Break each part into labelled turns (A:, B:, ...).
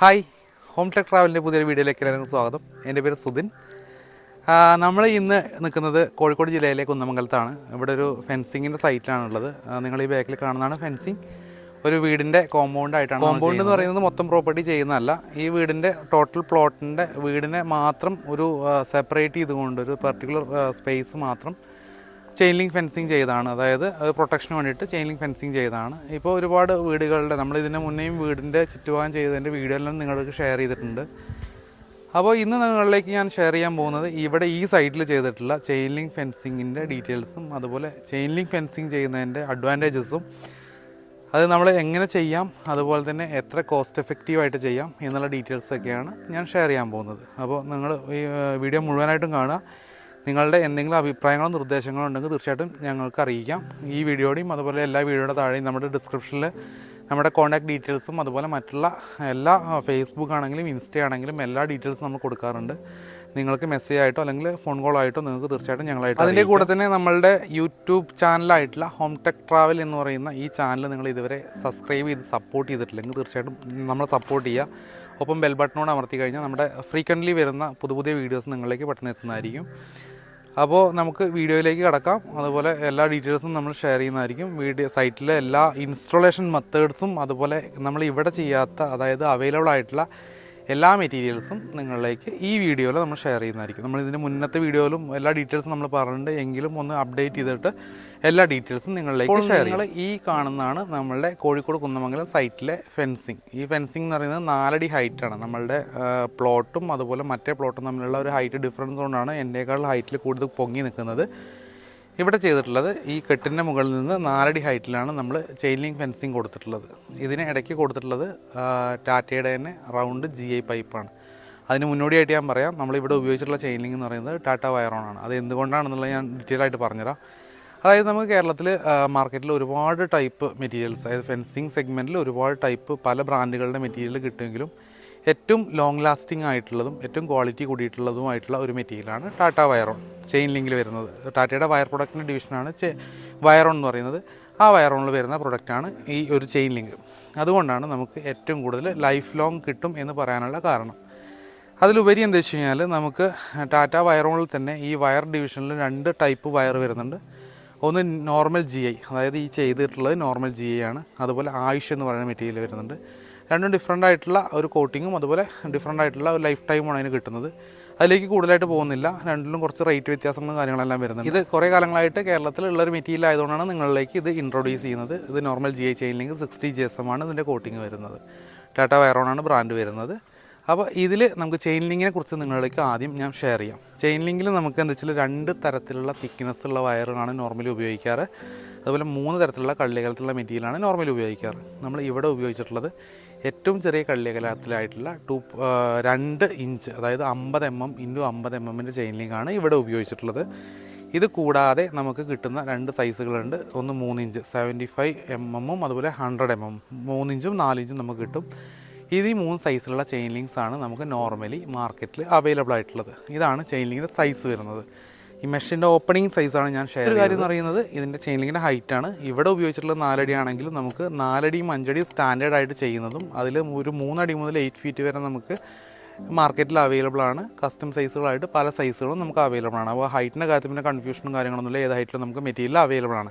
A: Hi home tech ട്രാവലിന്റെ പുതിയൊരു വീഡിയോയിലേക്ക് എല്ലാവർക്കും സ്വാഗതം. എന്റെ പേര് സുധിൻ. നമ്മൾ ഇന്ന് നിൽക്കുന്നത് കോഴിക്കോട് ജില്ലയിലെ കുന്നമംഗലത്താണ്. ഇവിടെ ഒരു ഫെൻസിങ്ങിന്റെ സൈറ്റിലാണുള്ളത്. നിങ്ങൾ ഈ ബാക്കിൽ കാണുന്നതാണ് ഫെൻസിങ്. ഒരു വീടിന്റെ കോമ്പൗണ്ട് ആയിട്ടാണ് കോമ്പൗണ്ട് എന്ന് പറയുന്നത് മൊത്തം പ്രോപ്പർട്ടി ചെയ്യുന്നതല്ല. ഈ വീടിന്റെ ടോട്ടൽ പ്ലോട്ടിന്റെ വീടിനെ മാത്രം ഒരു സെപ്പറേറ്റ് ചെയ്തുകൊണ്ട് ഒരു പെർട്ടിക്കുലർ സ്പേസ് മാത്രം ചെയിൻ ലിങ്ക് ഫെൻസിങ് ചെയ്താണ് അതായത് പ്രൊട്ടക്ഷന് വേണ്ടിയിട്ട് ചെയിൻ ലിങ്ക് ഫെൻസിങ് ചെയ്താണ് ഇപ്പോൾ ഒരുപാട് വീടുകളുടെ നമ്മൾ ഇതിന് മുന്നേയും വീടിന്റെ ചുറ്റുഭാഗം ചെയ്തതിന്റെ വീഡിയോ എല്ലാം നിങ്ങൾക്ക് ഷെയർ ചെയ്തിട്ടുണ്ട്. അപ്പോൾ ഇന്ന് നിങ്ങളിലേക്ക് ഞാൻ ഷെയർ ചെയ്യാൻ പോകുന്നത് ഇവിടെ ഈ സൈഡിൽ ചെയ്തിട്ടുള്ള ചെയിൻ ലിങ്ക് ഫെൻസിങ്ങിന്റെ ഡീറ്റെയിൽസും അതുപോലെ ചെയിൻ ലിങ്ക് ഫെൻസിങ് ചെയ്യുന്നതിന്റെ അഡ്വാന്റേജസും. അത് നമ്മൾ എങ്ങനെ ചെയ്യാം അതുപോലെ തന്നെ എത്ര കോസ്റ്റ് എഫക്റ്റീവായിട്ട് ചെയ്യാം എന്നുള്ള ഡീറ്റെയിൽസൊക്കെയാണ് ഞാൻ ഷെയർ ചെയ്യാൻ പോകുന്നത്. അപ്പോൾ നിങ്ങൾ ഈ വീഡിയോ മുഴുവനായിട്ടും കാണുക. നിങ്ങളുടെ എന്തെങ്കിലും അഭിപ്രായങ്ങളോ നിർദ്ദേശങ്ങളോ ഉണ്ടെങ്കിൽ തീർച്ചയായിട്ടും ഞങ്ങൾക്ക് അറിയിക്കാം. ഈ വീഡിയോയുടെയും അതുപോലെ എല്ലാ വീഡിയോയുടെ താഴെയും നമ്മുടെ ഡിസ്ക്രിപ്ഷനിൽ നമ്മുടെ കോൺടാക്ട് ഡീറ്റെയിൽസും അതുപോലെ മറ്റുള്ള എല്ലാ ഫേസ്ബുക്ക് ആണെങ്കിലും ഇൻസ്റ്റ ആണെങ്കിലും എല്ലാ ഡീറ്റെയിൽസും നമ്മൾ കൊടുക്കാറുണ്ട്. നിങ്ങൾക്ക് മെസ്സേജ് ആയിട്ടോ അല്ലെങ്കിൽ ഫോൺ കോൾ ആയിട്ടോ നിങ്ങൾക്ക് തീർച്ചയായിട്ടും ഞങ്ങളായിട്ട് അതിന്റെ കൂടെ തന്നെ നമ്മളുടെ യൂട്യൂബ് ചാനലായിട്ടുള്ള ഹോം ടെക് ട്രാവൽ എന്ന് പറയുന്ന ഈ ചാനൽ നിങ്ങൾ ഇതുവരെ സബ്സ്ക്രൈബ് ചെയ്ത് സപ്പോർട്ട് ചെയ്തിട്ടില്ലെങ്കിൽ തീർച്ചയായിട്ടും നമ്മൾ സപ്പോർട്ട് ചെയ്യുക. ഒപ്പം ബെൽ ബട്ടണോട് അമർത്തി കഴിഞ്ഞാൽ നമ്മുടെ ഫ്രീക്വന്റ്ലി വരുന്ന പുതിയ പുതിയ വീഡിയോസ് നിങ്ങളിലേക്ക് പെട്ടെന്ന് എത്തുന്നതായിരിക്കും. അപ്പോൾ നമുക്ക് വീഡിയോയിലേക്ക് കടക്കാം. അതുപോലെ എല്ലാ ഡീറ്റെയിൽസും നമ്മൾ ഷെയർ ചെയ്യുന്നതായിരിക്കും. വീഡിയോ സൈറ്റിലെ എല്ലാ ഇൻസ്റ്റോളേഷൻ മെത്തേഡ്സും അതുപോലെ നമ്മൾ ഇവിടെ ചെയ്യാത്ത അതായത് അവൈലബിൾ ആയിട്ടുള്ള എല്ലാ മെറ്റീരിയൽസും നിങ്ങളിലേക്ക് ഈ വീഡിയോയിൽ നമ്മൾ ഷെയർ ചെയ്യുന്നതായിരിക്കും. നമ്മൾ ഇതിന്റെ മുന്നത്തെ വീഡിയോയിലും എല്ലാ ഡീറ്റെയിൽസും നമ്മൾ പറഞ്ഞിട്ടുണ്ട്. എങ്കിലും ഒന്ന് അപ്ഡേറ്റ് ചെയ്തിട്ട് എല്ലാ ഡീറ്റെയിൽസും നിങ്ങളിലേക്ക് ഷെയർ ചെയ്യും ഈ കാണുന്നതാണ് നമ്മളുടെ കോഴിക്കോട് കുന്നമംഗലം സൈറ്റിലെ ഫെൻസിങ് ഈ ഫെൻസിങ് എന്ന് പറയുന്നത് നാലടി ഹൈറ്റാണ് നമ്മളുടെ പ്ലോട്ടും അതുപോലെ മറ്റേ പ്ലോട്ടും തമ്മിലുള്ള ഒരു ഹൈറ്റ് ഡിഫറൻസ് കൊണ്ടാണ് എന്റെക്കാൾ ഹൈറ്റിൽ കൂടുതൽ പൊങ്ങി നിൽക്കുന്നത്. ഇവിടെ ചെയ്തിട്ടുള്ളത് ഈ കെട്ടിന്റെ മുകളിൽ നിന്ന് നാലടി ഹൈറ്റിലാണ് നമ്മൾ ചെയിനിങ് ഫെൻസിങ് കൊടുത്തിട്ടുള്ളത്. ഇതിന് ഇടയ്ക്ക് കൊടുത്തിട്ടുള്ളത് ടാറ്റയുടെ തന്നെ റൗണ്ട് ജി ഐ പൈപ്പാണ് അതിന് മുന്നോടിയായിട്ട് ഞാൻ പറയാം നമ്മളിവിടെ ഉപയോഗിച്ചിട്ടുള്ള ചെയിനിങ് എന്ന് പറയുന്നത് ടാറ്റ വയറോൺ ആണ്. അത് എന്തുകൊണ്ടാണെന്നുള്ളത് ഞാൻ ഡീറ്റെയിൽ ആയിട്ട് പറഞ്ഞുതരാം. അതായത് നമുക്ക് കേരളത്തിൽ മാർക്കറ്റിൽ ഒരുപാട് ടൈപ്പ് മെറ്റീരിയൽസ് അതായത് ഫെൻസിങ് സെഗ്മെന്റിൽ ഒരുപാട് ടൈപ്പ് പല ബ്രാൻഡുകളുടെ മെറ്റീരിയൽ കിട്ടുമെങ്കിലും ഏറ്റവും ലോങ് ലാസ്റ്റിംഗ് ആയിട്ടുള്ളതും ഏറ്റവും ക്വാളിറ്റി കൂടിയിട്ടുള്ളതുമായിട്ടുള്ള ഒരു മെറ്റീരിയലാണ് ടാറ്റ വയറോൺ. ചെയിൻ ലിങ്കിൽ വരുന്നത്. ടാറ്റയുടെ വയർ പ്രൊഡക്റ്റിന്റെ ഡിവിഷനാണ് ചെ വയറോൺ എന്ന് പറയുന്നത്. ആ വയറോണിൽ വരുന്ന പ്രൊഡക്റ്റാണ് ഈ ഒരു ചെയിൻ ലിങ്ക്. അതുകൊണ്ടാണ് നമുക്ക് ഏറ്റവും കൂടുതൽ ലൈഫ് ലോങ് കിട്ടും എന്ന് പറയാനുള്ള കാരണം. അതിലുപരി എന്താ വെച്ച് കഴിഞ്ഞാൽ നമുക്ക് ടാറ്റ വയറോണിൽ തന്നെ ഈ വയർ ഡിവിഷനിൽ രണ്ട് ടൈപ്പ് വയർ വരുന്നുണ്ട്. ഒന്ന് നോർമൽ ജി ഐ അതായത് ഈ ചെയ്തിട്ടുള്ളത് നോർമൽ ജി ഐ ആണ്. അതുപോലെ ആയുഷ് എന്ന് പറയുന്ന മെറ്റീരിയൽ വരുന്നുണ്ട്. രണ്ടും ഡിഫറെന്റ് ആയിട്ടുള്ള ഒരു കോട്ടിങ്ങും അതുപോലെ ഡിഫറെന്റ് ആയിട്ടുള്ള ഒരു ലൈഫ് ടൈമാണ് അതിന് കിട്ടുന്നത്. അതിലേക്ക് കൂടുതലായിട്ട് പോകുന്നില്ല. രണ്ടിലും കുറച്ച് റേറ്റ് വ്യത്യാസങ്ങളും കാര്യങ്ങളെല്ലാം വരുന്നത് ഇത് കുറേ കാലങ്ങളായിട്ട് കേരളത്തിലുള്ള ഒരു മെറ്റീരിയൽ ആയതുകൊണ്ടാണ് നിങ്ങളിലേക്ക് ഇത് ഇൻട്രൊഡ്യൂസ് ചെയ്യുന്നത്. ഇത് നോർമൽ ജി ഐ ചെയിനിലേക്ക് സിക്സ്റ്റി ജി എസ് എം ആണ് ഇതിന്റെ കോട്ടിങ് വരുന്നത്. ടാറ്റ വയറോണാണ് ബ്രാൻഡ് വരുന്നത്. അപ്പോൾ ഇതിൽ നമുക്ക് ചെയിൻ ലിങ്കിനെ കുറിച്ച് നിങ്ങളിലേക്ക് ആദ്യം ഞാൻ ഷെയർ ചെയ്യാം. ചെയിൻ ലിങ്കിൽ നമുക്ക് എന്താ വെച്ചാൽ രണ്ട് തരത്തിലുള്ള തിക്നെസ് ഉള്ള വയറുകളാണ് നോർമലി ഉപയോഗിക്കാറ്. അതുപോലെ മൂന്ന് തരത്തിലുള്ള കള്ളികലത്തിലുള്ള മെറ്റീരിയലാണ് നോർമലി ഉപയോഗിക്കാറ്. നമ്മൾ ഇവിടെ ഉപയോഗിച്ചിട്ടുള്ളത് ഏറ്റവും ചെറിയ കള്ളിയകലത്തിലായിട്ടുള്ള ടു രണ്ട് ഇഞ്ച് അതായത് അമ്പത് എം എം ഇന്റു അമ്പത് എം എമ്മിന്റെ ചെയിൻ ലിങ്കാണ് ഇവിടെ ഉപയോഗിച്ചിട്ടുള്ളത്. ഇത് കൂടാതെ നമുക്ക് കിട്ടുന്ന രണ്ട് സൈസുകളുണ്ട്. ഒന്ന് മൂന്ന് ഇഞ്ച് സെവന്റി ഫൈവ് എം എമ്മും അതുപോലെ ഹൺഡ്രഡ് എം എം മൂന്നിഞ്ചും നാലിഞ്ചും നമുക്ക് കിട്ടും. ഇത് ഈ മൂന്ന് സൈസിലുള്ള ചെയിൻ ലിങ്ക്സ് ആണ് നമുക്ക് നോർമലി മാർക്കറ്റിൽ അവൈലബിൾ ആയിട്ടുള്ളത്. ഇതാണ് ചെയിൻ ലിങ്കിന്റെ സൈസ് വരുന്നത്. ഈ മെഷിന്റെ ഓപ്പണിംഗ് സൈസാണ് ഞാൻ ഷെയർ ഒരു കാര്യം എന്ന് പറയുന്നത് ഇതിന്റെ ചെയിനിങ്ങിന്റെ ഹൈറ്റാണ് ഇവിടെ ഉപയോഗിച്ചിട്ടുള്ള നാലടി ആണെങ്കിലും നമുക്ക് നാലടിയും അഞ്ചടിയും സ്റ്റാൻഡേർഡ് ആയിട്ട് ചെയ്യുന്നതും അതിൽ ഒരു മൂന്നടി മുതൽ എയ്റ്റ് ഫീറ്റ് വരെ നമുക്ക് മാർക്കറ്റിൽ അവൈലബിൾ ആണ്. കസ്റ്റം സൈസുകളായിട്ട് പല സൈസുകളും നമുക്ക് അവൈലബിൾ ആണ്. അപ്പോൾ ഹൈറ്റിന്റെ കാര്യത്തിൽ പിന്നെ കൺഫ്യൂഷനും കാര്യങ്ങളൊന്നുമില്ല. ഏത് ഹൈറ്റിലും നമുക്ക് മെറ്റീരിയൽ അവൈലബിൾ ആണ്.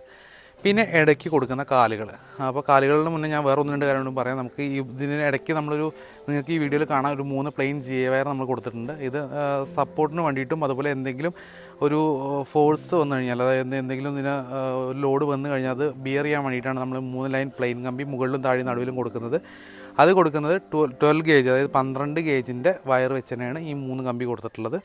A: പിന്നെ ഇടയ്ക്ക് കൊടുക്കുന്ന കാലുകൾ. അപ്പോൾ കാലുകളുടെ മുന്നേ ഞാൻ വേറെ ഒന്ന് രണ്ട് കാര്യങ്ങളും പറയാം. നമുക്ക് ഈ ഇതിന് ഇടയ്ക്ക് നമ്മളൊരു നിങ്ങൾക്ക് ഈ വീഡിയോയിൽ കാണാൻ ഒരു മൂന്ന് പ്ലെയിൻ ജി എ വയർ നമ്മൾ കൊടുത്തിട്ടുണ്ട്. ഇത് സപ്പോർട്ടിന് വേണ്ടിയിട്ടും അതുപോലെ എന്തെങ്കിലും ഒരു ഫോഴ്സ് വന്നു കഴിഞ്ഞാൽ അതായത് എന്തെങ്കിലും ഇതിന് ലോഡ് വന്നു കഴിഞ്ഞാൽ അത് ബിയർ ചെയ്യാൻ വേണ്ടിയിട്ടാണ് നമ്മൾ മൂന്ന് ലൈൻ പ്ലെയിൻ കമ്പി മുകളിലും താഴെ നടുവിലും കൊടുക്കുന്നത്. അത് കൊടുക്കുന്നത് ട്വൽവ് ഗേജ് അതായത് പന്ത്രണ്ട് ഗേജിന്റെ വയർ വെച്ച് ഈ മൂന്ന് കമ്പി കൊടുത്തിട്ടുള്ളത്.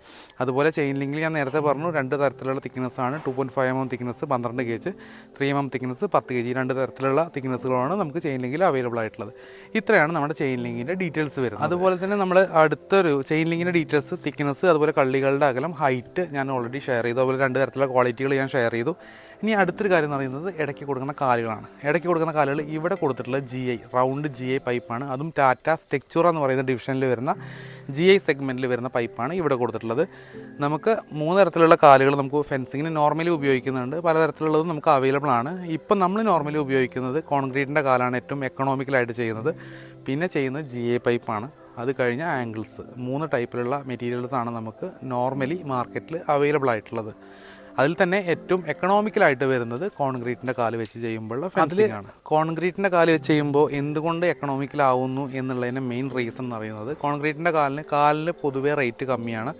A: അതുപോലെ ചെയിൻ ലിങ്കിൽ ഞാൻ നേരത്തെ പറഞ്ഞു രണ്ട് തരത്തിലുള്ള ആണ്. Two point five M M thickness പന്ത്രണ്ട് gauge three M M thickness പത്ത് ഗേജ് രണ്ട് തരത്തിലുള്ള തിക്നെസ്സുകളാണ് നമുക്ക് ചെയിൻ ലിങ്കിൽ അവൈലബിൾ ആയിട്ടുള്ളത്. ഇത്രയാണ് നമ്മുടെ ചെയിൻ ലിങ്കിന്റെ ഡീറ്റെയിൽസ് വരുന്നത്. അതുപോലെ തന്നെ നമ്മൾ അടുത്തൊരു ചെയിൻ ലിങ്കിന്റെ ഡീറ്റെയിൽസ് തിക്നെസ് അതുപോലെ കള്ളികളുടെ അകലം ഹൈറ്റ് ഞാൻ ഓൾറെഡി ഷെയർ ചെയ്തു. അതുപോലെ രണ്ട് തരത്തിലുള്ള ക്വാളിറ്റികൾ ഞാൻ ഷെയർ ചെയ്തു. ഇനി അടുത്തൊരു കാര്യം എന്ന് പറയുന്നത് ഇടയ്ക്ക് കൊടുക്കുന്ന കാലുകളാണ്. ഇടയ്ക്ക് കൊടുക്കുന്ന കാലുകൾ ഇവിടെ കൊടുത്തിട്ടുള്ള G I round G I പൈപ്പാണ് അതും ടാറ്റ സ്റ്റെക്ചുറ എന്ന് പറയുന്ന ഡിവിഷനിൽ വരുന്ന ജി ഐ സെഗ്മെന്റിൽ വരുന്ന പൈപ്പാണ് ഇവിടെ കൊടുത്തിട്ടുള്ളത്. നമുക്ക് മൂന്ന് തരത്തിലുള്ള കാലുകൾ നമുക്ക് ഫെൻസിങ്ങിന് നോർമലി ഉപയോഗിക്കുന്നുണ്ട്. പലതരത്തിലുള്ളതും നമുക്ക് അവൈലബിൾ ആണ്. ഇപ്പം നമ്മൾ നോർമലി ഉപയോഗിക്കുന്നത് കോൺക്രീറ്റിന്റെ കാലാണ് ഏറ്റവും എക്കണോമിക്കലായിട്ട് ചെയ്യുന്നത്. പിന്നെ ചെയ്യുന്നത് ജി ഐ പൈപ്പാണ് അത് കഴിഞ്ഞ ആംഗിൾസ് മൂന്ന് ടൈപ്പിലുള്ള മെറ്റീരിയൽസ് ആണ് നമുക്ക് നോർമലി മാർക്കറ്റിൽ അവൈലബിൾ ആയിട്ടുള്ളത്. അതിൽ തന്നെ ഏറ്റവും എക്കണോമിക്കലായിട്ട് വരുന്നത് കോൺക്രീറ്റിന്റെ കാൽ വെച്ച് ചെയ്യുമ്പോഴുള്ള ഫെൻസിങ് ആണ്. കോൺക്രീറ്റിന്റെ കാൽ വെച്ച് ചെയ്യുമ്പോൾ എന്തുകൊണ്ട് എക്കണോമിക്കലാവുന്നു എന്നുള്ളതിന്റെ മെയിൻ റീസൺ എന്ന് പറയുന്നത് കോൺക്രീറ്റിന്റെ കാലിന് കാലിന് പൊതുവേ റേറ്റ് കമ്മിയാണ്.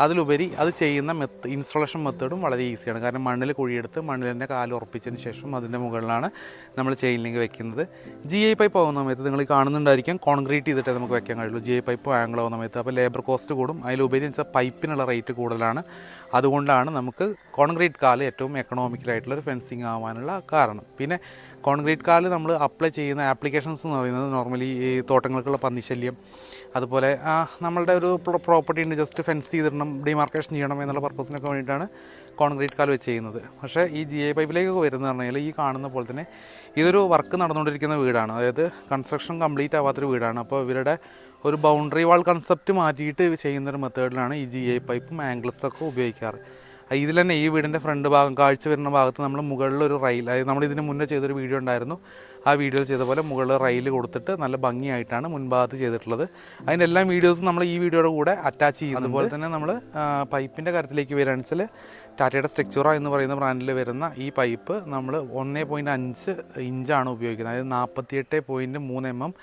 A: അതിലുപരി അത് ചെയ്യുന്ന മെത്ത് ഇൻസ്റ്റലേഷൻ മെത്തേഡും വളരെ ഈസിയാണ് കാരണം മണ്ണിൽ കുഴിയെടുത്ത് മണ്ണിൽ തന്നെ കാൽ ഉറപ്പിച്ചതിന് ശേഷം അതിന്റെ മുകളിലാണ് നമ്മൾ ചെയിൻ ലിങ്ക് വെക്കുന്നത്. ജി ഐ പൈപ്പ് ആവുന്ന സമയത്ത് നിങ്ങൾ കാണുന്നുണ്ടായിരിക്കും കോൺക്രീറ്റ് ചെയ്തിട്ടേ നമുക്ക് വെക്കാൻ കഴിയുള്ളൂ. ജി ഐ പൈപ്പ് ആംഗിൾ ആവുന്ന സമയത്ത്. അപ്പോൾ ലേബർ കോസ്റ്റ് കൂടും. അതിലുപരി വെച്ചാൽ പൈപ്പിനുള്ള റേറ്റ് കൂടുതലാണ്. അതുകൊണ്ടാണ് നമുക്ക് കോൺക്രീറ്റ് കാൽ ഏറ്റവും എക്കണോമിക്കലായിട്ടുള്ള ഒരു ഫെൻസിങ് ആവാനുള്ള കാരണം. പിന്നെ കോൺക്രീറ്റ് കാൽ നമ്മൾ അപ്ലൈ ചെയ്യുന്ന ആപ്ലിക്കേഷൻസ് എന്ന് പറയുന്നത് നോർമലി ഈ തോട്ടങ്ങൾക്കുള്ള പന്നിശല്യം അതുപോലെ നമ്മളുടെ ഒരു പ്രോപ്പർട്ടി ഉണ്ട്. ജസ്റ്റ് ഫെൻസ് ചെയ്തിടണം ഡിമാർക്കേഷൻ ചെയ്യണം എന്നുള്ള പർപ്പസിനൊക്കെ വേണ്ടിയിട്ടാണ് കോൺക്രീറ്റ് കാൽ വെച്ച് ചെയ്യുന്നത്. പക്ഷേ ഈ ജി ഐ പൈപ്പിലേക്ക് വരുന്നത് പറഞ്ഞാൽ ഈ കാണുന്ന പോലെ തന്നെ ഇതൊരു വർക്ക് നടന്നുകൊണ്ടിരിക്കുന്ന വീടാണ്. അതായത് കൺസ്ട്രക്ഷൻ കംപ്ലീറ്റ് ആവാത്തൊരു വീടാണ്. അപ്പോൾ ഇവരുടെ ഒരു ബൗണ്ടറി വാൾ കൺസെപ്റ്റ് മാറ്റിയിട്ട് ചെയ്യുന്നൊരു മെത്തേഡിലാണ് ഈ ജി ഐ പൈപ്പും ആംഗിൾസൊക്കെ ഉപയോഗിക്കാറ്. ഇതിൽ തന്നെ ഈ വീടിന്റെ ഫ്രണ്ട് ഭാഗം കാഴ്ച വരുന്ന ഭാഗത്ത് നമ്മൾ മുകളിൽ ഒരു റെയിൽ അതായത് നമ്മൾ ഇതിന് മുന്നേ ചെയ്തൊരു വീഡിയോ ഉണ്ടായിരുന്നു. ആ വീഡിയോയിൽ ചെയ്ത പോലെ മുകളിൽ റെയിൽ കൊടുത്തിട്ട് നല്ല ഭംഗിയായിട്ടാണ് മുൻഭാഗത്ത് ചെയ്തിട്ടുള്ളത്. അതിന്റെ എല്ലാ വീഡിയോസും നമ്മൾ ഈ വീഡിയോയുടെ കൂടെ അറ്റാച്ച് ചെയ്യുന്നു അതുപോലെ തന്നെ നമ്മൾ പൈപ്പിന്റെ കാര്യത്തിലേക്ക് വരികയാണെന്ന് വെച്ചാൽ ടാറ്റയുടെ സ്ട്രക്ചറ എന്ന് പറയുന്ന ബ്രാൻഡിൽ വരുന്ന ഈ പൈപ്പ് നമ്മൾ ഒന്നേ പോയിന്റ് അഞ്ച് ഇഞ്ചാണ് ഉപയോഗിക്കുന്നത്. അതായത് നാൽപ്പത്തിയെട്ട് പോയിന്റ് മൂന്ന് എം എം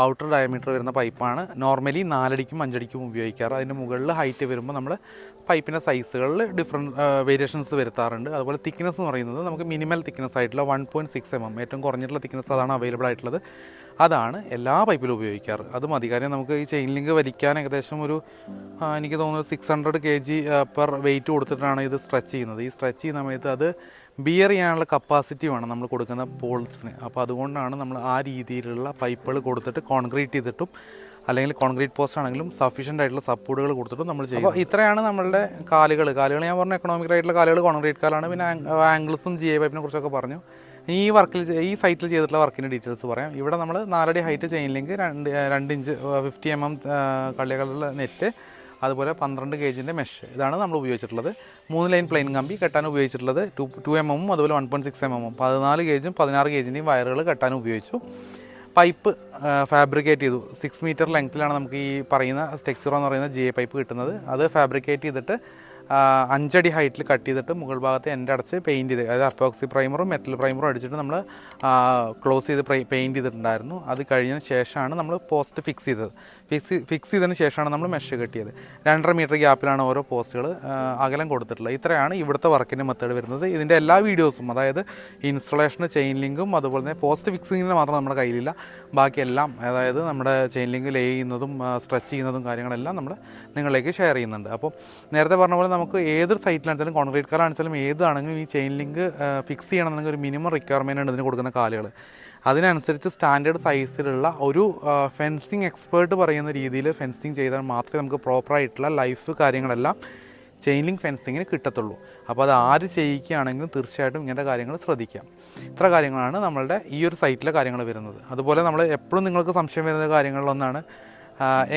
A: ഔട്ടർ ഡയമീറ്റർ വരുന്ന പൈപ്പാണ്. നോർമലി നാലടിക്കും അഞ്ചടിക്കും ഉപയോഗിക്കാറ്. അതിന്റെ മുകളിൽ ഹൈറ്റ് വരുമ്പോൾ നമ്മൾ പൈപ്പിന്റെ സൈസുകളിൽ ഡിഫറെന്റ് വേരിയേഷൻസ് വരുത്താറുണ്ട്. അതുപോലെ തിക്നെസ് എന്ന് പറയുന്നത് നമുക്ക് മിനിമൽ തിക്നെസ് ആയിട്ടുള്ള one point six M M ഏറ്റവും കുറഞ്ഞിട്ടുള്ള തിക്നെസ് അതാണ് അവൈലബിൾ ആയിട്ടുള്ളത്. അതാണ് എല്ലാ പൈപ്പിലും ഉപയോഗിക്കാറ്. അത് മതി. കാര്യം നമുക്ക് ഈ ചെയിൻ ലിങ്ക് വലിക്കാൻ ഏകദേശം ഒരു എനിക്ക് തോന്നുന്നു six hundred K G per weight കൊടുത്തിട്ടാണ് ഇത് സ്ട്രെച്ച് ചെയ്യുന്നത്. ഈ സ്ട്രെച്ച് ചെയ്യുന്ന സമയത്ത് അത് ബിയർ ചെയ്യാനുള്ള കപ്പാസിറ്റി വേണം നമ്മൾ കൊടുക്കുന്ന പോൾസിന് അപ്പോൾ അതുകൊണ്ടാണ് നമ്മൾ ആ രീതിയിലുള്ള പൈപ്പുകൾ കൊടുത്തിട്ട് കോൺക്രീറ്റ് ചെയ്തിട്ടും അല്ലെങ്കിൽ കോൺക്രീറ്റ് പോസ്റ്റ് ആണെങ്കിലും സഫീഷ്യന്റ് ആയിട്ടുള്ള സപ്പോർട്ടുകൾ കൊടുത്തിട്ടും നമ്മൾ ചെയ്യും അപ്പോൾ ഇത്രയാണ് നമ്മളുടെ കാലുകൾ. കാലുകൾ ഞാൻ പറഞ്ഞ എക്കണോമിക് ആയിട്ടുള്ള കാലുകൾ കോൺക്രീറ്റ് കാലാണ്. പിന്നെ ആംഗിൾസും ജി എ പൈപ്പിനെ കുറിച്ചൊക്കെ പറഞ്ഞു. ഈ വർക്കിൽ ഈ സൈറ്റിൽ ചെയ്തിട്ടുള്ള വർക്കിന്റെ ഡീറ്റെയിൽസ് പറയാം. ഇവിടെ നമ്മൾ നാലടി ഹൈറ്റ് ചെയിൻ ലിങ്ക് രണ്ട് രണ്ട് ഇഞ്ച് ഫിഫ്റ്റി എം എം കള്ളികളുടെ നെറ്റ് അതുപോലെ പന്ത്രണ്ട് ഗേജിന്റെ മെഷ് ഇതാണ് നമ്മൾ ഉപയോഗിച്ചിട്ടുള്ളത്. മൂന്ന് ലൈൻ പ്ലെയിൻ കമ്പി കെട്ടാൻ ഉപയോഗിച്ചിട്ടുള്ളത്. ടു ടു എം എമ്മും അതുപോലെ വൺ പോയിന്റ് സിക്സ് എം എമ്മും പതിനാല് ഗേജും പതിനാറ് ഗേജിന്റെയും വയറുകൾ കെട്ടാൻ ഉപയോഗിച്ചു. പൈപ്പ് ഫാബ്രിക്കേറ്റ് ചെയ്തു. സിക്സ് മീറ്റർ ലെങ്ത്തിലാണ് നമുക്ക് ഈ പറയുന്ന സ്ട്രക്ചർ എന്ന് പറയുന്ന ജി എ പൈപ്പ് കിട്ടുന്നത്. അത് ഫാബ്രിക്കേറ്റ് ചെയ്തിട്ട് അഞ്ചടി ഹൈറ്റിൽ കട്ട് ചെയ്തിട്ട് മുകൾ ഭാഗത്ത് എന്റെ അടച്ച് പെയിന്റ് ചെയ്ത് അതായത് അപ്പോക്സി പ്രൈമറും മെറ്റൽ പ്രൈമറും അടിച്ചിട്ട് നമ്മൾ ക്ലോസ് ചെയ്ത് പെയിന്റ് ചെയ്തിട്ടുണ്ടായിരുന്നു. അത് കഴിഞ്ഞതിന് ശേഷമാണ് നമ്മൾ പോസ്റ്റ് ഫിക്സ് ചെയ്തത്. ഫിക്സ് ഫിക്സ് ചെയ്തതിന് ശേഷമാണ് നമ്മൾ മെഷ് കെട്ടിയത്. രണ്ടര മീറ്റർ ഗ്യാപ്പിലാണ് ഓരോ പോസ്റ്റുകൾ അകലം കൊടുത്തിട്ടുള്ളത്. ഇത്രയാണ് ഇവിടുത്തെ വർക്കിന്റെ മെത്തേഡ് വരുന്നത്. ഇതിന്റെ എല്ലാ വീഡിയോസും അതായത് ഇൻസ്റ്റലേഷന് ചെയിൻ ലിങ്കും അതുപോലെ തന്നെ പോസ്റ്റ് ഫിക്സിങ്ങിന് മാത്രം നമ്മുടെ കയ്യിലില്ല. ബാക്കിയെല്ലാം അതായത് നമ്മുടെ ചെയിൻ ലിങ്ക് ലേ ചെയ്യുന്നതും സ്ട്രെച്ച് ചെയ്യുന്നതും കാര്യങ്ങളെല്ലാം നമ്മൾ നിങ്ങളിലേക്ക് ഷെയർ ചെയ്യുന്നുണ്ട്. അപ്പോൾ നേരത്തെ പറഞ്ഞ പോലെ നമുക്ക് ഏത് സൈറ്റിലാണെങ്കിലും കോൺക്രീറ്റ് ആണെങ്കിലും ഏതാണെങ്കിലും ഈ ചെയിൻ ലിങ്ക് ഫിക്സ് ചെയ്യണമെന്നെങ്കിൽ ഒരു മിനിമം റിക്വയർമെന്റ് ആണ് ഇതിന് കൊടുക്കുന്ന കാലുകൾ അതിനനുസരിച്ച് സ്റ്റാൻഡേർഡ് സൈസിലുള്ള ഒരു ഫെൻസിങ് എക്സ്പേർട്ട് പറയുന്ന രീതിയിൽ ഫെൻസിങ് ചെയ്താൽ മാത്രമേ നമുക്ക് പ്രോപ്പറായിട്ടുള്ള ലൈഫ് കാര്യങ്ങളെല്ലാം ചെയിൻ ലിങ്ക് ഫെൻസിങ്ങിന് കിട്ടത്തുള്ളൂ. അപ്പോൾ അത് ആര് ചെയ്യിക്കുകയാണെങ്കിലും തീർച്ചയായിട്ടും ഇങ്ങനത്തെ കാര്യങ്ങൾ ശ്രദ്ധിക്കാം. ഇത്ര കാര്യങ്ങളാണ് നമ്മളുടെ ഈ ഒരു സൈറ്റിലെ കാര്യങ്ങൾ വരുന്നത്. അതുപോലെ നമ്മൾ എപ്പോഴും നിങ്ങൾക്ക് സംശയം വരുന്ന കാര്യങ്ങളിലൊന്നാണ്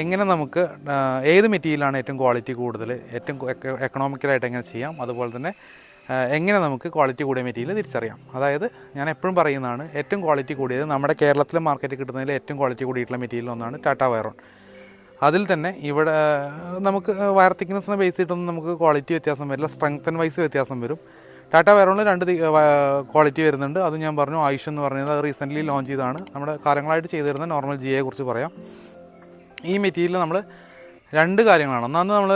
A: എങ്ങനെ നമുക്ക് ഏത് മെറ്റീരിയലാണ് ഏറ്റവും ക്വാളിറ്റി കൂടുതൽ ഏറ്റവും എക്കണോമിക്കലായിട്ട് എങ്ങനെ ചെയ്യാം അതുപോലെ തന്നെ എങ്ങനെ നമുക്ക് ക്വാളിറ്റി കൂടിയ മെറ്റീരിയൽ തിരിച്ചറിയാം. അതായത് ഞാൻ എപ്പോഴും പറയുന്നതാണ് ഏറ്റവും ക്വാളിറ്റി കൂടിയത് നമ്മുടെ കേരളത്തിലെ മാർക്കറ്റിൽ കിട്ടുന്നതിൽ ഏറ്റവും ക്വാളിറ്റി കൂടിയിട്ടുള്ള മെറ്റീരിയൽ ഒന്നാണ് ടാറ്റ വയറോൺ അതിൽ തന്നെ ഇവിടെ നമുക്ക് വയർ തിക്നെസ്സിനെ ബേസ് ചെയ്തിട്ടൊന്നും നമുക്ക് ക്വാളിറ്റി വ്യത്യാസം വരില്ല ആൻഡ് വൈസ് വ്യത്യാസം വരും. ടാറ്റ വയറോണിൽ രണ്ട് ക്വാളിറ്റി വരുന്നുണ്ട്. അത് ഞാൻ പറഞ്ഞു ആയുഷ് എന്ന് പറഞ്ഞത് റീസെന്റ്ലി ലോഞ്ച് ചെയ്തതാണ്. നമ്മുടെ കാലങ്ങളായിട്ട് ചെയ്തു തരുന്ന നോർമൽ ജിയെ കുറിച്ച് പറയാം. ഈ മെറ്റീരിയൽ നമ്മൾ രണ്ട് കാര്യങ്ങളാണ്. ഒന്നാമത് നമ്മൾ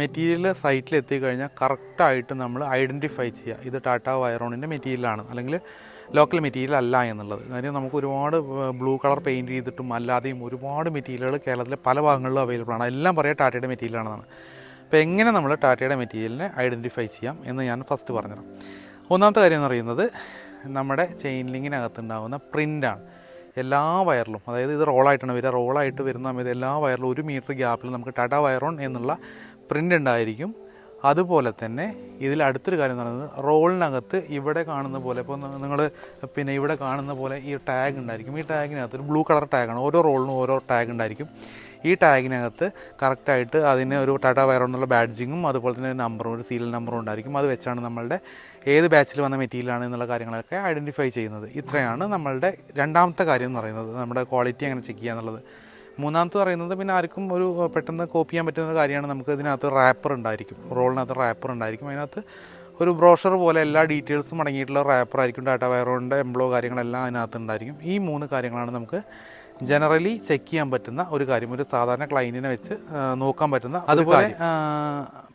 A: മെറ്റീരിയൽ സൈറ്റിൽ എത്തിക്കഴിഞ്ഞാൽ കറക്റ്റായിട്ട് നമ്മൾ ഐഡന്റിഫൈ ചെയ്യുക ഇത് ടാറ്റ വയറോണിന്റെ മെറ്റീരിയലാണ്. അല്ലെങ്കിൽ ലോക്കൽ മെറ്റീരിയൽ അല്ല എന്നുള്ളത്. കാര്യം നമുക്ക് ഒരുപാട് ബ്ലൂ കളർ പെയിന്റ് ചെയ്തിട്ടും അല്ലാതെയും ഒരുപാട് മെറ്റീരിയലുകൾ കേരളത്തിലെ പല ഭാഗങ്ങളിലും അവൈലബിൾ ആണ്. എല്ലാം പറയാം ടാറ്റയുടെ മെറ്റീരിയലാണെന്നാണ് അപ്പോൾ എങ്ങനെ നമ്മൾ ടാറ്റയുടെ മെറ്റീരിയലിനെ ഐഡന്റിഫൈ ചെയ്യാം എന്ന് ഞാൻ ഫസ്റ്റ് പറഞ്ഞുതരാം ഒന്നാമത്തെ കാര്യം എന്ന് പറയുന്നത് നമ്മുടെ ചെയിൻ ലിങ്ങിനകത്തുണ്ടാകുന്ന പ്രിന്റാണ് എല്ലാ വയറിലും അതായത് ഇത് റോളായിട്ടാണ് വരിക റോളായിട്ട് വരുന്ന സമയത്ത് എല്ലാ വയറിലും ഒരു മീറ്റർ ഗ്യാപ്പിൽ നമുക്ക് ടാറ്റ വയറോൺ എന്നുള്ള പ്രിന്റ് ഉണ്ടായിരിക്കും. അതുപോലെ തന്നെ ഇതിൽ അടുത്തൊരു കാര്യം എന്ന് പറയുന്നത് റോളിനകത്ത് ഇവിടെ കാണുന്ന പോലെ ഇപ്പോൾ നിങ്ങൾ പിന്നെ ഇവിടെ കാണുന്ന പോലെ ഈ ടാഗ് ഉണ്ടായിരിക്കും. ഈ ടാഗിനകത്ത് ഒരു ബ്ലൂ കളർ ടാഗാണ് ഓരോ റോളിനും ഓരോ ടാഗ് ഉണ്ടായിരിക്കും. ഈ ടാഗിനകത്ത് കറക്റ്റായിട്ട് അതിന് ഒരു ടാറ്റ വയർ എന്നുള്ള ബാഡ്ജിങ്ങും അതുപോലെ തന്നെ നമ്പറും ഒരു സീരിയൽ നമ്പറും ഉണ്ടായിരിക്കും. അത് വെച്ചാണ് നമ്മളുടെ ഏത് ബാച്ചിൽ വന്ന മെറ്റീരിയലാണ് എന്നുള്ള കാര്യങ്ങളൊക്കെ ഐഡന്റിഫൈ ചെയ്യുന്നത്. ഇത്രയാണ് നമ്മളുടെ രണ്ടാമത്തെ കാര്യം എന്ന് പറയുന്നത്. നമ്മുടെ ക്വാളിറ്റി അങ്ങനെ ചെക്ക് ചെയ്യുക എന്നുള്ളത്. മൂന്നാമത്തെ പറയുന്നത് പിന്നെ ആർക്കും ഒരു പെട്ടെന്ന് കോപ്പി ചെയ്യാൻ പറ്റുന്ന ഒരു കാര്യമാണ്. നമുക്ക് ഇതിനകത്ത് റാപ്പർ ഉണ്ടായിരിക്കും. റോളിനകത്ത് റാപ്പർ ഉണ്ടായിരിക്കും. അതിനകത്ത് ഒരു ബ്രോഷർ പോലെ എല്ലാ ഡീറ്റെയിൽസും അടങ്ങിയിട്ടുള്ള റാപ്പർ ആയിരിക്കും. ഡാറ്റ വയറോണിന്റെ എംബ്ലോ കാര്യങ്ങളെല്ലാം അതിനകത്ത് ഉണ്ടായിരിക്കും. ഈ മൂന്ന് കാര്യങ്ങളാണ് നമുക്ക് ജനറലി ചെക്ക് ചെയ്യാൻ പറ്റുന്ന ഒരു കാര്യം ഒരു സാധാരണ ക്ലൈന്റിനെ വെച്ച് നോക്കാൻ പറ്റുന്ന അതുപോലെ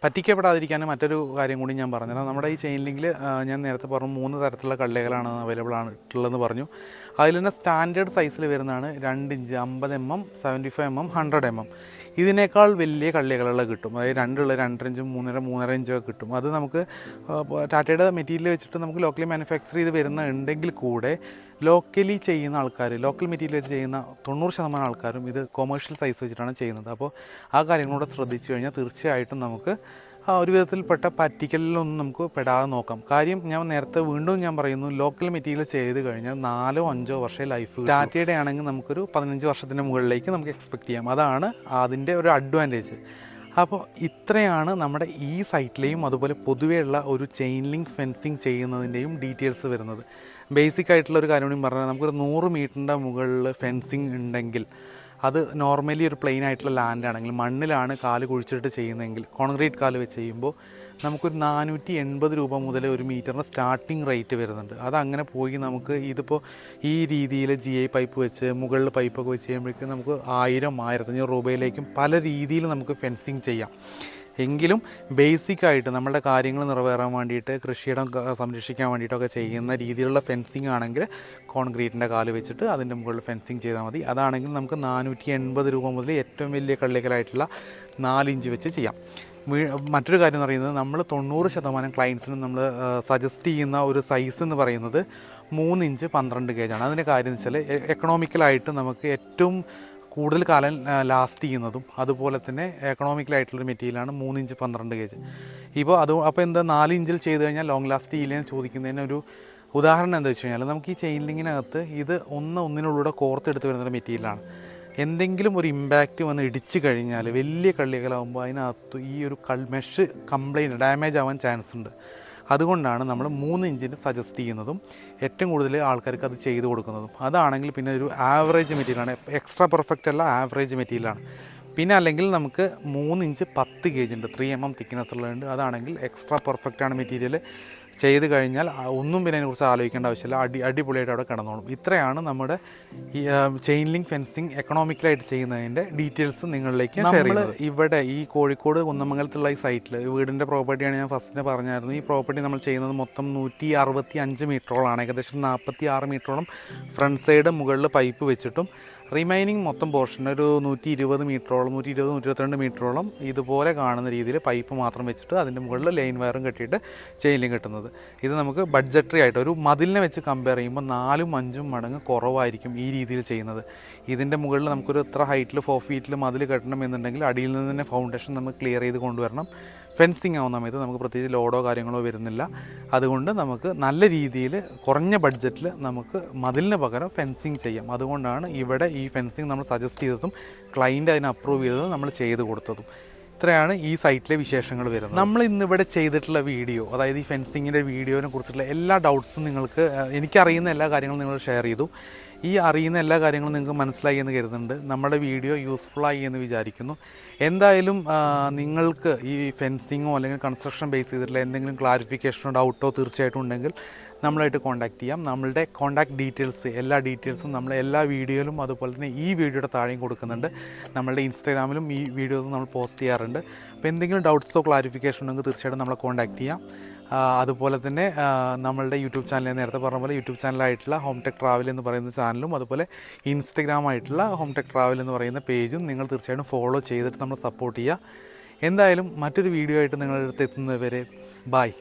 A: പറ്റിക്കപ്പെടാതിരിക്കാൻ മറ്റൊരു കാര്യം കൂടി ഞാൻ പറഞ്ഞു നമ്മുടെ ഈ ചെയിൻ ലിങ്കിൽ ഞാൻ നേരത്തെ പറഞ്ഞു മൂന്ന് തരത്തിലുള്ള കള്ളികളാണ് അവൈലബിൾ ആയിട്ടുള്ളതെന്ന് പറഞ്ഞു. അതിൽ തന്നെ സ്റ്റാൻഡേർഡ് സൈസിൽ വരുന്നതാണ് രണ്ട് ഇഞ്ച് അമ്പത് M M seventy five M M hundred M M. ഇതിനേക്കാൾ വലിയ കള്ളികളുള്ള കിട്ടും. അതായത് രണ്ടുള്ള രണ്ടര മൂന്നര മൂന്നര ഇഞ്ചൊക്കെ കിട്ടും. അത് നമുക്ക് ടാറ്റയുടെ മെറ്റീരിയൽ വെച്ചിട്ട് നമുക്ക് ലോക്കലി മാനുഫാക്ചർ ചെയ്ത് വരുന്ന ഉണ്ടെങ്കിൽ കൂടെ ലോക്കലി ചെയ്യുന്ന ആൾക്കാർ ലോക്കൽ മെറ്റീരിയൽ വെച്ച് ചെയ്യുന്ന തൊണ്ണൂറ് ശതമാനം ആൾക്കാരും ഇത് കൊമേഴ്ഷ്യൽ സൈസ് വെച്ചിട്ടാണ് ചെയ്യുന്നത്. അപ്പോൾ ആ കാര്യങ്ങളൂടെ ശ്രദ്ധിച്ചു കഴിഞ്ഞാൽ തീർച്ചയായിട്ടും നമുക്ക് ഒരു വിധത്തിൽപ്പെട്ട പറ്റിക്കലിലൊന്നും നമുക്ക് പെടാതെ നോക്കാം. കാര്യം ഞാൻ നേരത്തെ വീണ്ടും ഞാൻ പറയുന്നു ലോക്കൽ മെറ്റീരിയൽ ചെയ്ത് കഴിഞ്ഞാൽ നാലോ അഞ്ചോ വർഷം ലൈഫ് ടാറ്റയുടെ ആണെങ്കിൽ നമുക്കൊരു പതിനഞ്ച് വർഷത്തിന്റെ മുകളിലേക്ക് നമുക്ക് എക്സ്പെക്ട് ചെയ്യാം. അതാണ് അതിന്റെ ഒരു അഡ്വാന്റേജ് അപ്പോൾ ഇത്രയാണ് നമ്മുടെ ഈ സൈറ്റിലെയും അതുപോലെ പൊതുവെയുള്ള ഒരു ചെയിൻ ലിങ്ക് ഫെൻസിങ് ചെയ്യുന്നതിന്റെയും ഡീറ്റെയിൽസ് വരുന്നത്. ബേസിക് ആയിട്ടുള്ള ഒരു കാര്യം കൂടി പറഞ്ഞാൽ നമുക്കൊരു നൂറ് മീറ്ററിന്റെ മുകളിൽ ഫെൻസിങ് ഉണ്ടെങ്കിൽ അത് നോർമലി ഒരു പ്ലെയിൻ ആയിട്ടുള്ള ലാൻഡ് ആണെങ്കിൽ മണ്ണിലാണ് കാൽ കുഴിച്ചിട്ട് ചെയ്യുന്നതെങ്കിൽ കോൺക്രീറ്റ് കാൽ വെച്ച് ചെയ്യുമ്പോൾ നമുക്കൊരു നാനൂറ്റി എൺപത് രൂപ മുതൽ ഒരു മീറ്ററിന് സ്റ്റാർട്ടിങ് റേറ്റ് വരുന്നുണ്ട്. അത് അങ്ങനെ പോയി നമുക്ക് ഇതിപ്പോൾ ഈ രീതിയിൽ ജി ഐ പൈപ്പ് വെച്ച് മുകളിൽ പൈപ്പൊക്കെ വെച്ച് ചെയ്യുമ്പോഴേക്കും നമുക്ക് ആയിരം ആയിരത്തഞ്ഞൂറ് രൂപയിലേക്കും പല രീതിയിൽ നമുക്ക് ഫെൻസിങ് ചെയ്യാം. എങ്കിലും ബേസിക് ആയിട്ട് നമ്മളുടെ കാര്യങ്ങൾ നിറവേറാൻ വേണ്ടിയിട്ട് കൃഷിയിടം സംരക്ഷിക്കാൻ വേണ്ടിയിട്ടൊക്കെ ചെയ്യുന്ന രീതിയിലുള്ള ഫെൻസിങ് ആണെങ്കിൽ കോൺക്രീറ്റിന്റെ കാൽ വെച്ചിട്ട് അതിന്റെ മുകളിൽ ഫെൻസിങ് ചെയ്താൽ മതി. അതാണെങ്കിൽ നമുക്ക് നാനൂറ്റി എൺപത് രൂപ മുതൽ ഏറ്റവും വലിയ കള്ളിക്കലായിട്ടുള്ള നാലിഞ്ച് വെച്ച് ചെയ്യാം. മറ്റൊരു കാര്യം എന്ന് പറയുന്നത് നമ്മൾ തൊണ്ണൂറ് ശതമാനം ക്ലയൻസിന് നമ്മൾ സജസ്റ്റ് ചെയ്യുന്ന ഒരു സൈസ് എന്ന് പറയുന്നത് മൂന്ന് ഇഞ്ച് പന്ത്രണ്ട് ഗേജാണ് അതിന്റെ കാര്യം എന്ന് വെച്ചാൽ എക്കണോമിക്കലായിട്ട് നമുക്ക് ഏറ്റവും കൂടുതൽ കാലം ലാസ്റ്റ് ചെയ്യുന്നതും അതുപോലെ തന്നെ എക്കണോമിക്കലായിട്ടുള്ളൊരു മെറ്റീരിയലാണ് മൂന്ന് ഇഞ്ച് പന്ത്രണ്ട് ഗേജ് ഇപ്പോൾ അത് അപ്പോൾ എന്താ നാല് ഇഞ്ചിൽ ചെയ്ത് കഴിഞ്ഞാൽ ലോങ് ലാസ്റ്റ് ചെയ്യില്ലെന്ന് ചോദിക്കുന്നതിന് ഒരു ഉദാഹരണം എന്താ വെച്ച് കഴിഞ്ഞാൽ നമുക്ക് ഈ ചെയിൻ ലിങ്ങിനകത്ത് ഇത് ഒന്ന് ഒന്നിനുള്ളിലൂടെ കോർത്തെടുത്ത് വരുന്നൊരു മെറ്റീരിയലാണ് എന്തെങ്കിലും ഒരു ഇമ്പാക്റ്റ് വന്ന് ഇടിച്ചു കഴിഞ്ഞാൽ വലിയ കള്ളികളാകുമ്പോൾ അതിനകത്ത് ഈ ഒരു കൾ മെഷ് കംപ്ലൈന്റ് ഡാമേജ് ആവാൻ ചാൻസ് ഉണ്ട്. അതുകൊണ്ടാണ് നമ്മൾ മൂന്ന് ഇഞ്ചിന് സജസ്റ്റ് ചെയ്യുന്നതും ഏറ്റവും കൂടുതൽ ആൾക്കാർക്ക് അത് ചെയ്തു കൊടുക്കുന്നതും. അതാണെങ്കിൽ പിന്നെ ഒരു ആവറേജ് മെറ്റീരിയലാണ് എക്സ്ട്രാ പെർഫെക്റ്റ് അല്ല ആവറേജ് മെറ്റീരിയലാണ് പിന്നെ അല്ലെങ്കിൽ നമുക്ക് മൂന്ന് ഇഞ്ച് പത്ത് ഗേജ് ഉണ്ട്. ത്രീ എം എം തിക്നെസ് ഉള്ളതുണ്ട്. അതാണെങ്കിൽ എക്സ്ട്രാ പെർഫെക്റ്റ് ആണ് മെറ്റീരിയൽ ചെയ്ത് കഴിഞ്ഞാൽ ഒന്നും പിന്നെ അതിനെക്കുറിച്ച് ആലോചിക്കേണ്ട ആവശ്യമില്ല. അടി അടിപൊളിയായിട്ട് അവിടെ കിടന്നോളും. ഇത്രയാണ് നമ്മുടെ ഈ ചെയിൻ ലിങ്ക് ഫെൻസിങ് എക്കണോമിക്കലായിട്ട് ചെയ്യുന്നതിന്റെ ഡീറ്റെയിൽസ് നിങ്ങളിലേക്ക് ഷെയർ ചെയ്യുന്നത്. ഇവിടെ ഈ കോഴിക്കോട് കുന്നമംഗലത്തുള്ള ഈ സൈറ്റിൽ വീടിന്റെ പ്രോപ്പർട്ടിയാണ് ഞാൻ ഫസ്റ്റിന് പറഞ്ഞായിരുന്നു. ഈ പ്രോപ്പർട്ടി നമ്മൾ ചെയ്യുന്നത് മൊത്തം നൂറ്റി അറുപത്തി അഞ്ച് മീറ്ററോളാണ് ഏകദേശം നാൽപ്പത്തി ആറ് മീറ്ററോളം ഫ്രണ്ട് സൈഡ് മുകളിൽ പൈപ്പ് വെച്ചിട്ടും റിമൈനിങ് മൊത്തം പോർഷൻ ഒരു നൂറ്റി ഇരുപത് മീറ്ററോളം നൂറ്റി ഇരുപത് നൂറ്റി ഇരുപത്തിരണ്ട് മീറ്ററോളം ഇതുപോലെ കാണുന്ന രീതിയിൽ പൈപ്പ് മാത്രം വെച്ചിട്ട് അതിന്റെ മുകളിൽ ലൈൻ വയറും കെട്ടിയിട്ട് ചെയിലും കിട്ടുന്നത്. ഇത് നമുക്ക് ബഡ്ജറ്ററി ആയിട്ട് ഒരു മതിലിനെ വെച്ച് കമ്പയർ ചെയ്യുമ്പോൾ നാലും അഞ്ചും മടങ്ങ് കുറവായിരിക്കും ഈ രീതിയിൽ ചെയ്യുന്നത്. ഇതിന്റെ മുകളിൽ നമുക്കൊരു ഇത്ര ഹൈറ്റിൽ ഫോർ ഫീറ്റിൽ മതിൽ കെട്ടണം എന്നുണ്ടെങ്കിൽ അടിയിൽ നിന്ന് തന്നെ ഫൗണ്ടേഷൻ നമ്മൾ ക്ലിയർ ചെയ്ത് കൊണ്ടുവരണം. ഫെൻസിങ് ആവുന്ന സമയത്ത് നമുക്ക് പ്രത്യേകിച്ച് ലോഡോ കാര്യങ്ങളോ വരുന്നില്ല. അതുകൊണ്ട് നമുക്ക് നല്ല രീതിയിൽ കുറഞ്ഞ ബഡ്ജറ്റിൽ നമുക്ക് മതിലിന് പകരം ഫെൻസിങ് ചെയ്യാം. അതുകൊണ്ടാണ് ഇവിടെ ഈ ഫെൻസിങ് നമ്മൾ സജസ്റ്റ് ചെയ്തതും ക്ലൈന്റ് അതിനെ അപ്രൂവ് ചെയ്തതും നമ്മൾ ചെയ്ത് കൊടുത്തതും. ഇത്രയാണ് ഈ സൈറ്റിലെ വിശേഷങ്ങൾ വരുന്നത്? നമ്മൾ ഇന്നിവിടെ ചെയ്തിട്ടുള്ള വീഡിയോ അതായത് ഈ ഫെൻസിങ്ങിന്റെ വീഡിയോനെ കുറിച്ചിട്ടുള്ള എല്ലാ ഡൗട്ട്സും നിങ്ങൾക്ക് എനിക്കറിയുന്ന എല്ലാ കാര്യങ്ങളും നിങ്ങൾ ഷെയർ ചെയ്തു. ഈ അറിയുന്ന എല്ലാ കാര്യങ്ങളും നിങ്ങൾക്ക് മനസ്സിലായി എന്ന് കരുതുന്നുണ്ട്. നമ്മുടെ വീഡിയോ യൂസ്ഫുള്ളായി എന്ന് വിചാരിക്കുന്നു. എന്തായാലും നിങ്ങൾക്ക് ഈ ഫെൻസിങ്ങോ അല്ലെങ്കിൽ കൺസ്ട്രക്ഷൻ ബേസ് ചെയ്തിട്ടുള്ള എന്തെങ്കിലും ക്ലാരിഫിക്കേഷനോ ഡൗട്ടോ തീർച്ചയായിട്ടും ഉണ്ടെങ്കിൽ നമ്മളായിട്ട് കോൺടാക്ട് ചെയ്യാം. നമ്മളുടെ കോൺടാക്ട് ഡീറ്റെയിൽസ് എല്ലാ ഡീറ്റെയിൽസും നമ്മൾ എല്ലാ വീഡിയോയിലും അതുപോലെ തന്നെ ഈ വീഡിയോയുടെ താഴെയും കൊടുക്കുന്നുണ്ട്. നമ്മളുടെ ഇൻസ്റ്റാഗ്രാമിലും ഈ വീഡിയോസ് നമ്മൾ പോസ്റ്റ് ചെയ്യാറുണ്ട്. അപ്പോൾ എന്തെങ്കിലും ഡൗട്ട്സോ ക്ലാരിഫിക്കേഷൻ ഉണ്ടെങ്കിൽ തീർച്ചയായിട്ടും നമ്മളെ കോൺടാക്ട് ചെയ്യാം. അതുപോലെ തന്നെ നമ്മളുടെ യൂട്യൂബ് ചാനൽ നേരത്തെ പറഞ്ഞ പോലെ യൂട്യൂബ് ചാനലായിട്ടുള്ള ഹോം ടെക് ട്രാവൽ എന്ന് പറയുന്ന ചാനലും അതുപോലെ ഇൻസ്റ്റഗ്രാം ആയിട്ടുള്ള ഹോം ടെക് ട്രാവൽ എന്ന് പറയുന്ന പേജും നിങ്ങൾ തീർച്ചയായിട്ടും ഫോളോ ചെയ്തിട്ട് നമ്മൾ സപ്പോർട്ട് ചെയ്യുക. എന്തായാലും മറ്റൊരു വീഡിയോ ആയിട്ട് നിങ്ങളുടെ അടുത്ത് എത്തുന്നവരെ ബായ്